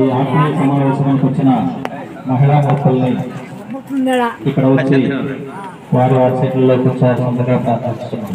ఈ ఆత్మీయ సమావేశానికి వచ్చిన మహిళా భక్తుల్ని ఇక్కడ వచ్చి వారి వారి సీట్లలో కూర్చోవాల్సిందిగా ప్రార్థిస్తున్నాం.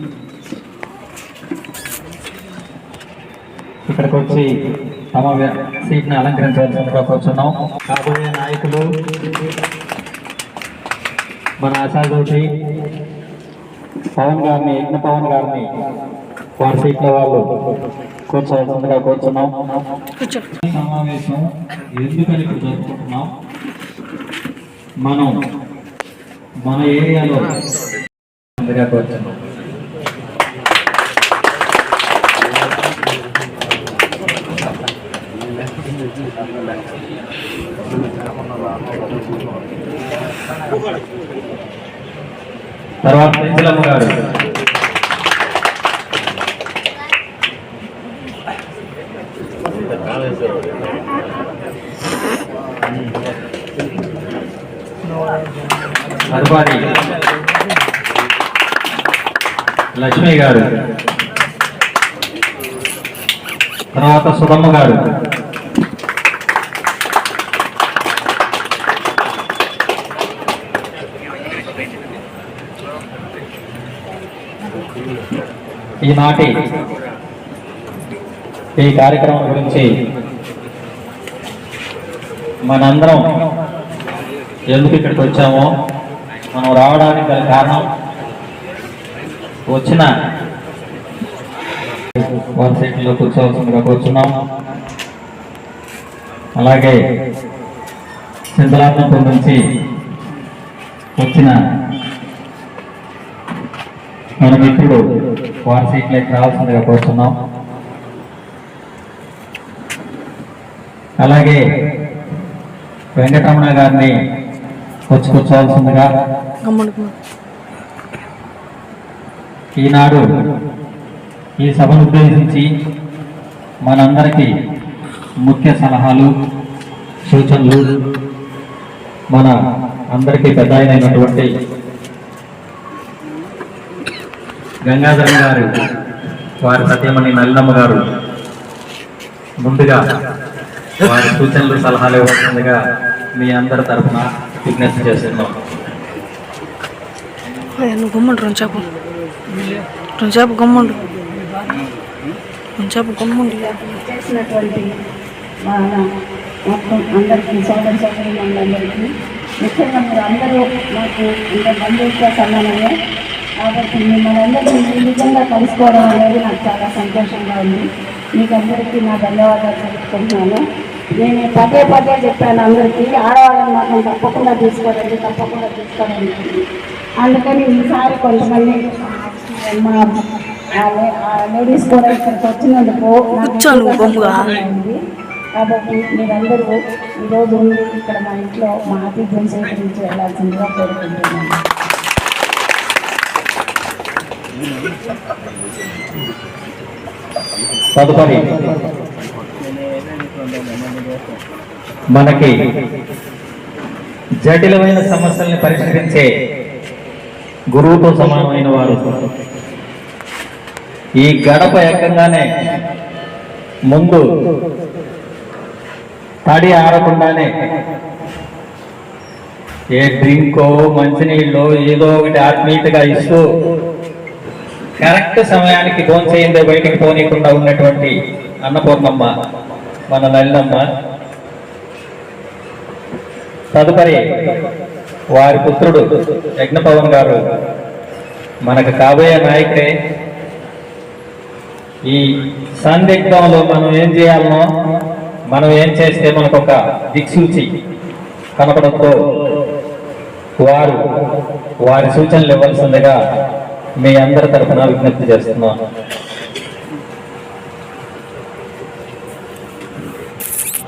ఇక్కడికి వచ్చి తమ సీట్ని అలంకరించవలసిందిగా కూర్చున్నాం. కాబోయే నాయకులు మన ఆశాజ్యోతి పవన్ గారిని యజ్ఞ పవన్ గారిని వారి సీట్లో వాళ్ళు కూర్చోవలసిందిగా కూర్చున్నాం. సమావేశం ఎందుకని ఇప్పుడు జరుపుకుంటున్నాం మనం మన ఏరియాలో కూర్చున్నాం. తర్వాత పెంచలమ్మ గారు. తదుపరి లక్ష్మి గారు. తర్వాత సుధమ్మ గారు. ఈనాటి ఈ కార్యక్రమం గురించి మనందరం ఎందుకు ఇక్కడికి వచ్చామో మనం రావడానికి గల కారణం వచ్చిన వారి సీట్లో కూర్చోవలసిందిగా కూర్చున్నాం. అలాగే సింధలాత్మకం నుంచి వచ్చిన మనం ఇప్పుడు వారి సీట్లోకి రావాల్సిందిగా కోరుతున్నాం అలాగే వెంకటరమణ గారిని వచ్చి కూర్చోవలసిందిగా ఈనాడు ఈ సభను ఉద్దేశించి మనందరికీ ముఖ్య సలహాలు సూచనలు మన అందరికీ పెద్ద అయినటువంటి గంగాధరం గారు వారి సత్యమణి నల్లమ్మ గారు. ముందుగా వారి సూచనలు సలహాలు ఇవ్వాల్సిందిగా మీ అందరి తరఫున విజ్ఞప్తి చేస్తున్నాం. గమ్మండు రెండు చేప రెండు చేప గమ్మండు. రెండు చేప గమ్మండు. చేసినటువంటి మన మొత్తం అందరికీ సోదర ముఖ్యంగా మీరు అందరూ నాకు ఇంత బంధువులతో సమానమే కాబట్టి మిమ్మల్ని అందరినీ ఈ నిజంగా కలుసుకోవడం అనేది నాకు చాలా సంతోషంగా ఉంది. మీకు అందరికీ నా ధన్యవాదాలు తెలుపుకుంటున్నాను. నేను పదే పదే చెప్పాను అందరికీ ఆడవాళ్ళని మాత్రం తప్పకుండా తీసుకోరండి తప్పకుండా తీసుకోరండి అందుకని ఈసారి కొంతమంది మా లేడీస్ కూడా ఇక్కడికి వచ్చినందుకు. కాబట్టి మీరందరూ ఈరోజు ఇక్కడ మా ఇంట్లో మా ఆతిథ్యం సేకరించి వెళ్ళాల్సిందిగా కోరుకుంటున్నాను. తదుపరి మనకి జటిలమైన సమస్యల్ని పరిష్కరించే గురువుతో సమానమైన వారు. ఈ గడప ఎక్కగానే ముందు తడి ఆరకుండానే ఏ డ్రింకో మంచినీళ్ళు ఏదో ఒకటి ఆత్మీయతగా ఇస్తూ కరెక్ట్ సమయానికి ఫోన్ చేయిందే బయటికి పోనీయకుండా ఉన్నటువంటి అన్నపూర్ణమ్మ మన నల్లమ్మ. తదుపరి వారి పుత్రుడు యజ్ఞపవన్ గారు. మనకు కాబోయే నాయకుడే. ఈ సందిగ్ధంలో మనం ఏం చేయాలనో మనం ఏం చేస్తే మనకు ఒక దిక్సూచి కనపడంతో వారు వారి సూచనలు ఇవ్వాల్సిందిగా మీ అందరి తరఫున విజ్ఞప్తి చేస్తున్నాం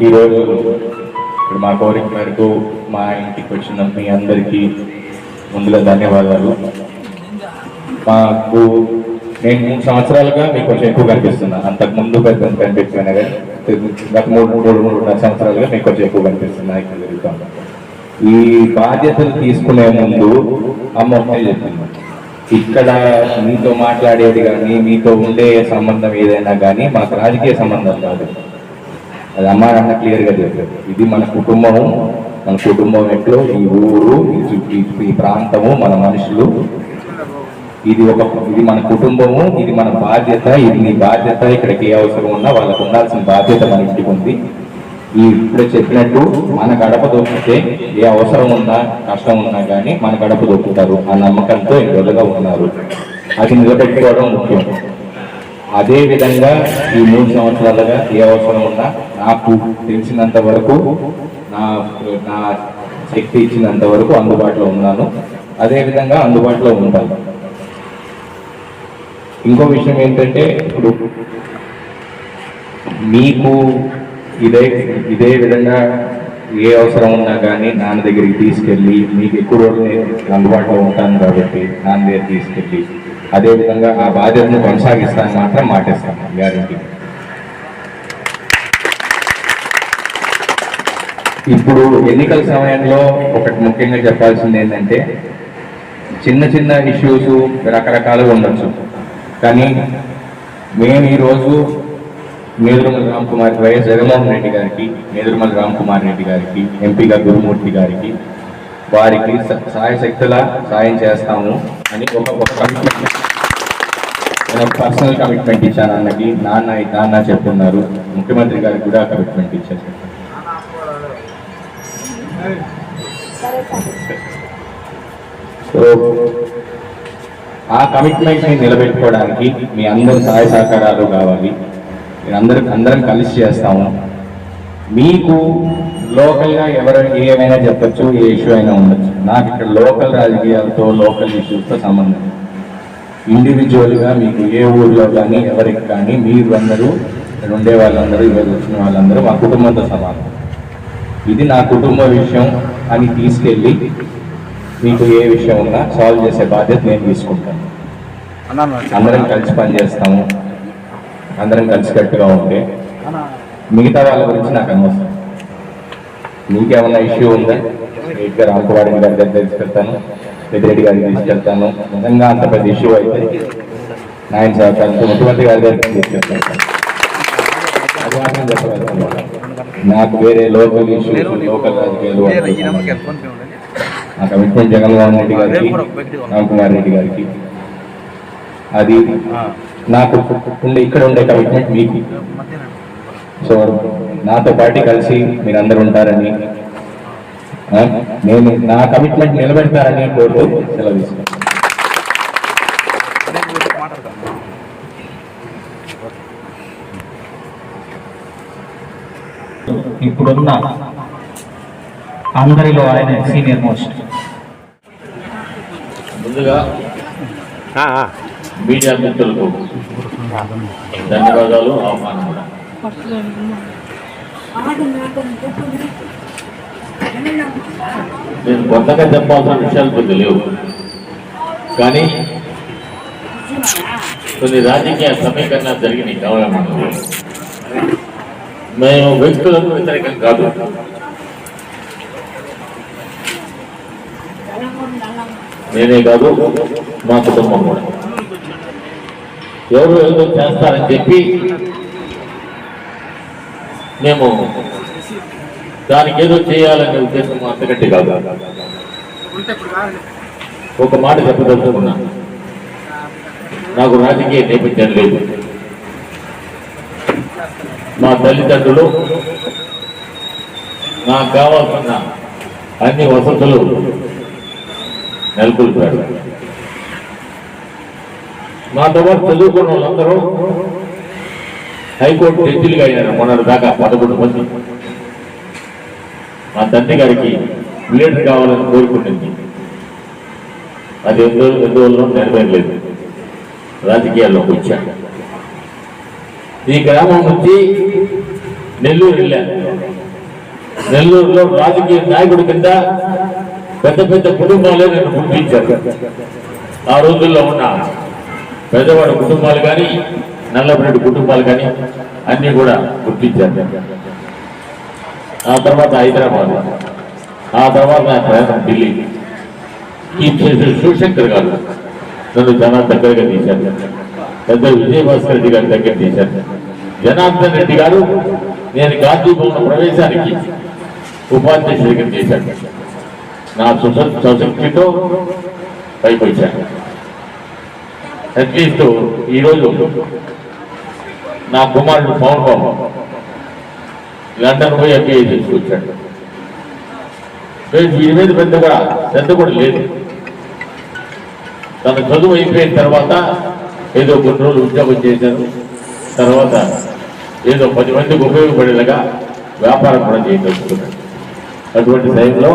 ఈరోజు ఇప్పుడు మా కోరిక మేరకు మా ఇంటికి వచ్చిన మీ అందరికీ ముందుగా ధన్యవాదాలు. మాకు నేను మూడు సంవత్సరాలుగా మీకు కొంచెం ఎక్కువ కనిపిస్తున్నా. అంతకు ముందు పెద్ద కనిపించాను కానీ గత మూడు మూడు మూడున్నర సంవత్సరాలుగా మీకు కొంచెం ఎక్కువ కనిపిస్తున్నా ఇక్కడ తిరుగుతాం ఈ బాధ్యతలు తీసుకునే ముందు అమ్మ చెప్పింది. ఇక్కడ మీతో మాట్లాడేది కానీ మీతో ఉండే సంబంధం ఏదైనా కానీ మాకు రాజకీయ సంబంధం కాదు. అది అమ్మ నాన్న క్లియర్ చెప్పారు. ఇది మన కుటుంబము మన కుటుంబం ఎట్లో ఈ ఊరు ఈ ఈ- ఈ ప్రాంతము మన మనుషులు. ఇది ఒక ఇది మన కుటుంబము ఇది మన బాధ్యత ఇది నీ బాధ్యత ఇక్కడికి ఏ అవసరం ఉన్నా వాళ్ళకు ఉండాల్సిన బాధ్యత మన ఇంటికి ఉంది. ఈ ఇప్పుడే చెప్పినట్టు మన గడప దొక్కితే ఏ అవసరం ఉన్నా కష్టం ఉన్నా కానీ మన గడప దొక్కుతారు. ఆ నమ్మకంతో ఇంకొకగా ఉన్నారు. అది నిలబెట్టుకోవడం ముఖ్యం. అదే విధంగా ఈ మూడు సంవత్సరాలుగా ఏ అవసరం ఉన్నా నాకు తెలిసినంత వరకు నా నా శక్తి ఇచ్చినంత వరకు అందుబాటులో ఉన్నాను. అదేవిధంగా అందుబాటులో ఉంటాను. ఇంకో విషయం ఏంటంటే ఇప్పుడు మీకు ఇదే ఇదే విధంగా ఏ అవసరం ఉన్నా కానీ నాన్న దగ్గరికి తీసుకెళ్ళి మీకు ఎక్కువ రోజులు అందుబాటులో ఉంటాను కాబట్టి నాన్న దగ్గర తీసుకెళ్ళి అదేవిధంగా ఆ బాధ్యతను కొనసాగిస్తాను మాత్రం మాటేస్తాను గ్యారంటీ. ఇప్పుడు ఎన్నికల సమయంలో ఒకటి ముఖ్యంగా చెప్పాల్సింది ఏంటంటే చిన్న చిన్న ఇష్యూస్ రకరకాలుగా ఉండొచ్చు. కానీ మేము ఈరోజు మేదురుమల రామ్ కుమార్ వైఎస్ జగన్మోహన్ రెడ్డి గారికి మేదురుమల రామ్ కుమార్ రెడ్డి గారికి ఎంపీగా గురుమూర్తి గారికి వారికి సహాయ శక్తుల సాయం చేస్తాము అని ఒక ఒక కమిట్మెంట్ నేను పర్సనల్ కమిట్మెంట్ ఇచ్చాను అన్నకి. నాన్న నాన్న చెప్తున్నారు. ముఖ్యమంత్రి గారికి కూడా కమిట్మెంట్ ఇచ్చారు సో ఆ కమిట్మెంట్ని నిలబెట్టుకోవడానికి మీ అందరి సహాయ సహకారాలు కావాలి. మీరు అందరూ అందరం కలిసి చేస్తాము. మీకు లోకల్గా ఎవరు ఏమైనా చెప్పొచ్చు ఏ ఇష్యూ అయినా ఉండొచ్చు. నాకు ఇక్కడ లోకల్ రాజకీయాలతో లోకల్ ఇష్యూస్తో సంబంధం లేదు. ఇండివిజువల్గా మీకు ఏ ఊర్లో కానీ ఎవరికి కానీ మీరు అందరూ ఇక్కడ ఉండే వాళ్ళందరూ ఈరోజు వచ్చిన వాళ్ళందరూ మా కుటుంబంతో సమానం. ఇది నా కుటుంబ విషయం అని తీసుకెళ్ళి మీకు ఏ విషయం ఉన్నా సాల్వ్ చేసే బాధ్యత నేను తీసుకుంటాను. అందరం కలిసి పనిచేస్తాము. అందరం కలిసికట్టుగా ఉంటే మిగతా వాళ్ళ గురించి నాకు అనవసరం. మీకేమన్నా ఇష్యూ ఉందా? స్ట్రైట్గా రామకుమారి గారి దగ్గర తీసుకెళ్తాను పెద్దిరెడ్డి గారికి తీసుకెళ్తాను. నిజంగా అంత పెద్ద ఇష్యూ అయితే నాయన సహకారంతో ముఖ్యమంత్రి గారి దగ్గరికి తీసుకెళ్తాను. నాకు వేరే లోకల్ ఇష్యూస్ లోకల్ రాజకీయాలు ఆ కమిట్మెంట్ జగన్మోహన్ రెడ్డి గారికి రామకుమార్ రెడ్డి గారికి. అది నాకు ఉండే ఇక్కడ ఉండే కమిట్మెంట్ మీకు. సో నాతో పాటు కలిసి మీరందరూ ఉంటారని నేను నా కమిట్మెంట్ నిలబెడతారని కోరుతూ సెలవు ఇప్పుడున్న అందరిలో ఆయన సీనియర్ మోస్ట్ ముందుగా మీడియా మిత్రులకు ధన్యవాదాలు ఆహ్వానం. నేను కొత్తగా చెప్పాల్సిన విషయాలు కొద్ది లేవు. కానీ కొన్ని రాజకీయ సమీకరణ జరిగినాయి గవర్నమెంట్లో మేము వ్యక్తులకు వ్యతిరేకం కాదు. నేనే కాదు మా కుటుంబం కూడా. ఎవరు ఏదో చేస్తారని చెప్పి మేము దానికి ఏదో చేయాలనే ఉద్దేశం అంతకంటే కాదు. ఒక మాట చెప్పదలుచుకున్నా. నాకు రాజకీయ నేపథ్యం లేదు. మా తల్లిదండ్రులు నాకు కావాల్సిన అన్ని వసతులు నెలకొల్పాడు మాతో పాటు చదువుకున్న వాళ్ళందరూ హైకోర్టు జడ్జిలుగా అయినారు. మొన్నటి దాకా పదకొండు మంది. మా తండ్రి గారికి లీడర్ కావాలని కోరుకుంటుంది. అది ఎందు ఎందువల్ల నెరవేరలేదు. రాజకీయాల్లోకి వచ్చాను ఈ గ్రామం నుంచి నెల్లూరు వెళ్ళాను నెల్లూరులో రాజకీయ నాయకుడి కింద పెద్ద పెద్ద కుటుంబాలే నేను గుర్తించాను ఆ రోజుల్లో ఉన్న పేదవాడు కుటుంబాలు కానీ నల్లబడి కుటుంబాలు కానీ అన్నీ కూడా గుర్తించారు. ఆ తర్వాత హైదరాబాద్. ఆ తర్వాత నా ప్రయాణం ఢిల్లీ. ఈ శివశంకర్ గారు నన్ను చాలా దగ్గరగా తీశారు. పెద్ద విజయభాస్కర్ రెడ్డి గారి దగ్గర తీశారు. జనార్దన్ రెడ్డి గారు నేను గాంధీ భవన ప్రవేశానికి ఉపాధ్యక్షుడి దగ్గర చేశాను. నా సుశ స్వశక్తితో పైకి వచ్చాను. అట్లీస్ట్ ఈరోజు నా కుమారుడు పవన్ బాబు లండన్ పోయి ఎంబీఏ తీసుకొచ్చాడు. వీడి మీద పెద్దగా శ్రద్ధ కూడా లేదు. తన చదువు అయిపోయిన తర్వాత ఏదో కొన్ని రోజులు ఉద్యోగం చేశారు. తర్వాత ఏదో పది మందికి ఉపయోగపడేలాగా వ్యాపారం కూడా చేయదలుచుకున్నాడు అటువంటి టైంలో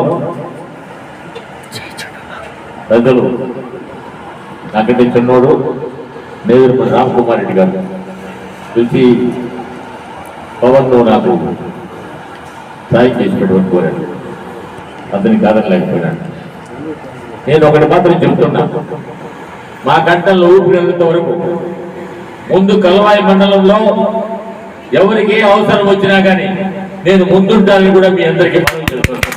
ప్రజలు నాకంటే చిన్నోడు నేదురుపల్లి రామ్ కుమార్ రెడ్డి గారు. పిలిచి పవన్ నువ్వు నాకు సాయం చేసినటువంటి కోరాడు. అతనికి కాదనలేకపోయాడు నేను ఒకటి మాత్రం చెప్తున్నా. మా గంటల్లో ఊపిరినంత వరకు ముందు కలవాయి మండలంలో ఎవరికి అవసరం వచ్చినా కానీ నేను ముందుంటానని కూడా మీ అందరికీ మనం చెప్తున్నాను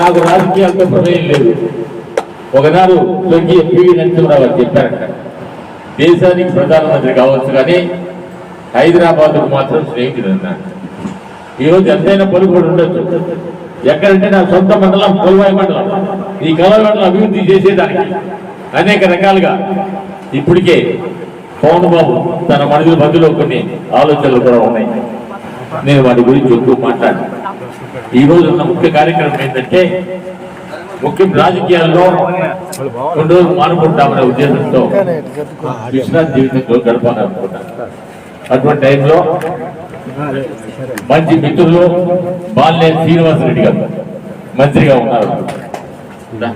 నాకు రాజకీయాలతో ప్రమేయం లేదు. ఒకనాడు స్వర్గీయ పివి నరసింహరావు గారు చెప్పారు దేశానికి ప్రధానమంత్రి కావచ్చు కానీ హైదరాబాద్కు మాత్రం స్నేహితుడు అన్నాడు ఈరోజు ఎంతైనా పలుకుబడి ఉండొచ్చు. ఎక్కడంటే నా సొంత మండలం కొల్వాయి మండలం. ఈ కొలవాయి మండలం అభివృద్ధి చేసేదానికి అనేక రకాలుగా ఇప్పటికే పవన్ బాబు తన మనుషుల మధ్యలో కొన్ని ఆలోచనలు కూడా ఉన్నాయి. నేను వాటి గురించి ఎక్కువ మాట్లాడాను. ఈ రోజు ఉన్న ముఖ్య కార్యక్రమం ఏంటంటే ముఖ్యం రాజకీయాల్లో కొన్ని రోజులు మానుకుంటామనే ఉద్దేశంతో విశ్రాంతి జీవితంలో గడపాలనుకుంటాను అటువంటి టైంలో మంచి మిత్రులు బాల్య శ్రీనివాసరెడ్డి గారు మంత్రిగా ఉన్నారు. రా.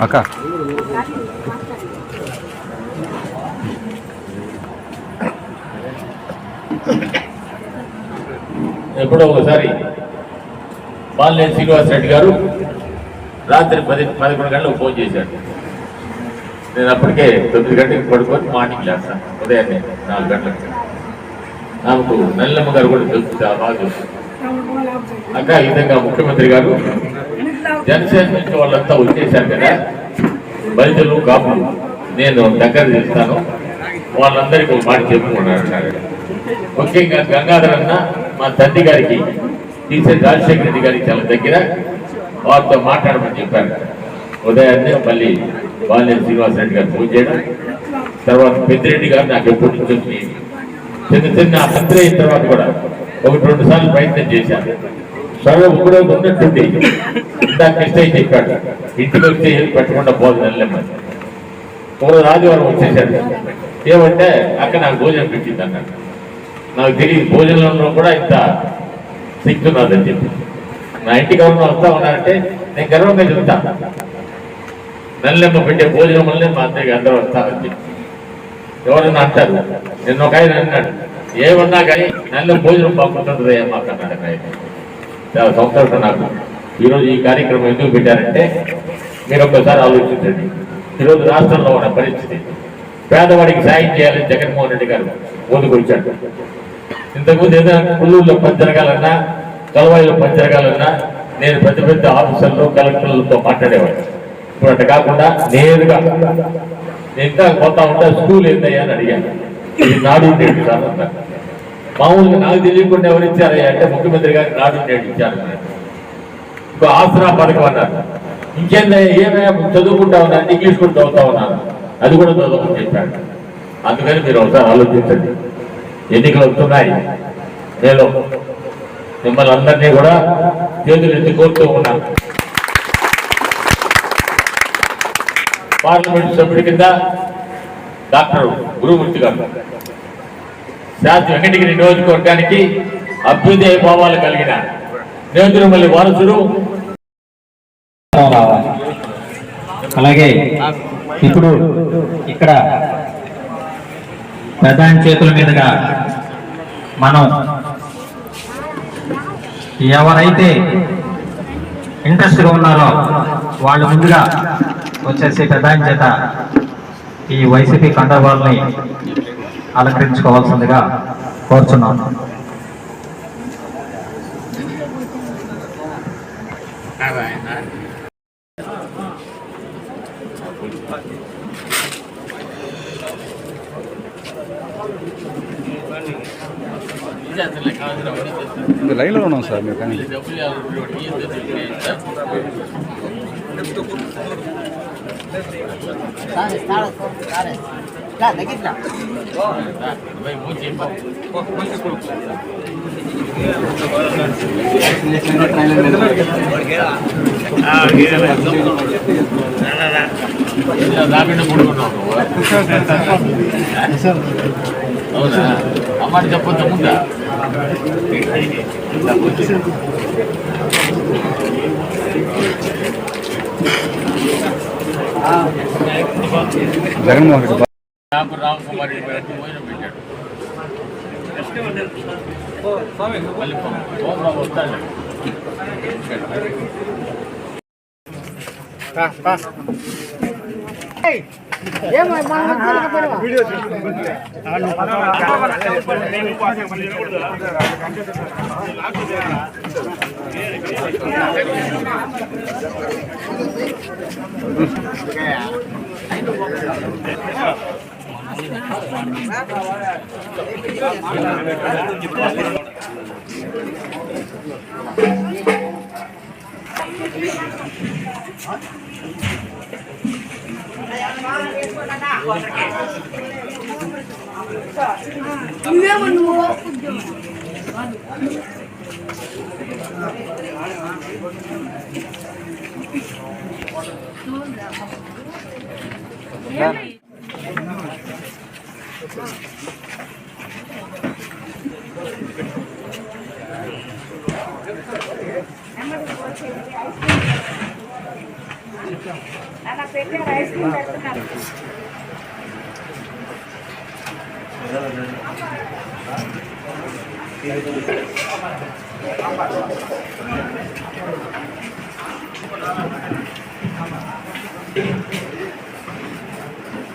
అక్క. ఎప్పుడో ఒకసారి బాలినేని శ్రీనివాస్ రెడ్డి గారు రాత్రి పది పదకొండు గంటలకు ఫోన్ చేశాడు నేను అప్పటికే తొమ్మిది గంటలకు పడుకొని మార్నింగ్ చేస్తాను ఉదయాన్నే నాలుగు గంటలకు నాకు నల్లమ్మ గారు కూడా తెలుసు చాలా బాగా తెలుసు. అక్క ఈ విధంగా ముఖ్యమంత్రి గారు జనసేన నుంచి వాళ్ళంతా వచ్చేసారు కదా. బలితలు కాపులు నేను దగ్గర చేస్తాను. వాళ్ళందరికీ ఒక మాట చెప్పుకున్నాను ముఖ్యంగా గంగాధర్ అన్న మా తండ్రి గారికి టీసీ రాజశేఖర రెడ్డి గారికి చాలా దగ్గర వారితో మాట్లాడమని చెప్పారు. ఉదయాన్నే మళ్ళీ బాలినేని శ్రీనివాసరెడ్డి గారు పూజ చేయడం. తర్వాత పెద్దిరెడ్డి గారు నాకు ఎప్పటి నుంచి వచ్చి చిన్న చిన్న మంత్రి అయిన తర్వాత కూడా ఒకటి రెండు సార్లు ప్రయత్నం చేశాను. సర్వ కూడా ఉన్నట్టుండి ఇందాక కృష్ణయ్య చెప్పాడు ఇంటికి వచ్చి పెట్టకుండా పోదు నెల్లెమ్మని ఒక రాజువారం ఆదివారం వచ్చేసాడు ఏమంటే అక్క నాకు భోజనం పెట్టింది అన్నాడు. నాకు తెలియదు భోజనంలో కూడా ఇంత శక్తి ఉన్నదని చెప్పి. నా ఇంటికి ఎవరైనా వస్తా ఉన్నారంటే నేను గర్వంగా చెప్తాను నల్లెమ్మ పెట్టే భోజనం వల్లనే మా అత్తయ్య అందరూ వస్తారని చెప్పి. ఎవరన్నా అంటారు? నిన్న ఒక ఆయన అన్నాడు ఏమన్నా కానీ నల్ల భోజనం బాగుంటుంది మాకు అన్నాడు ఆయన. చాలా సంతోషం నాకు. ఈరోజు ఈ కార్యక్రమం ఎందుకు పెట్టారంటే మీరు ఒక్కసారి ఆలోచించండి. ఈరోజు రాష్ట్రంలో ఉన్న పరిస్థితి. పేదవాడికి సాయం చేయాలని జగన్మోహన్ రెడ్డి గారు ముందుకు వచ్చాడు ఇంతకుముందు ఏదైనా కుల్లూరులో పని జరగాలన్నా కలవాయిలో పని జరగాలన్నా నేను పెద్ద పెద్ద ఆఫీసర్లు కలెక్టర్లతో మాట్లాడేవాడిని. ఇప్పుడు కాకుండా నేరుగా నేను కొత్త పోతా ఉంటా స్కూల్ ఏందయ్యా అని అడిగాను. ఇది నాడు నేడు సార్ మామూలుగా నాకు తెలియకుండా ఎవరు ఇచ్చారయ్యా అంటే ముఖ్యమంత్రి గారికి నాడు నేడు ఇచ్చారు. ఇంకో ఆసరా పథకం అన్నారు. ఇంకేందయ్యా ఏమయ్యా చదువుకుంటా ఉన్నాను ఇంగ్లీష్ కూడా చదువుతా ఉన్నాను అది కూడా చదవమని చెప్పాడు. అందుకని మీరు ఒకసారి ఆలోచించండి. ఎన్నికలు వస్తున్నాయి. నేను మిమ్మల్ని అందరినీ కూడా చేతులు ఎత్తి కోరుతూ ఉన్నాను. పార్లమెంట్ సభ్యుడి కింద డాక్టర్ గురుమూర్తి గారు. శాంతి వెంకటగిరి నియోజకవర్గానికి అభ్యుదయ భావాలు కలిగిన నేదురుమల్లి వారసుడు. అలాగే ఇప్పుడు ఇక్కడ ప్రధాని చేతుల మీదుగా మనం ఎవరైతే ఇంట్రెస్ట్గా ఉన్నారో వాళ్ళు ముందుగా వచ్చేసి ప్రధాని చేత ఈ వైసీపీ కండవాళ్ళని అలంకరించుకోవాల్సిందిగా కోరుచున్నాను లైన్లో ఉన్నాం సార్ మీరు కానీ. అవునా అమ్మాట చెప్పొద్దు ముందా? జగన్మోహన్ రెడ్డి నాకు రామకుమార్ రెడ్డి భోజనం పెట్టాడు నువ్వేమో నువ్వు చూడరా మళ్ళీ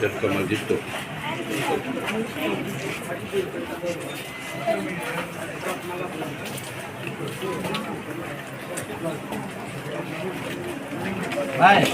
Jatuh sama gitu. Baik.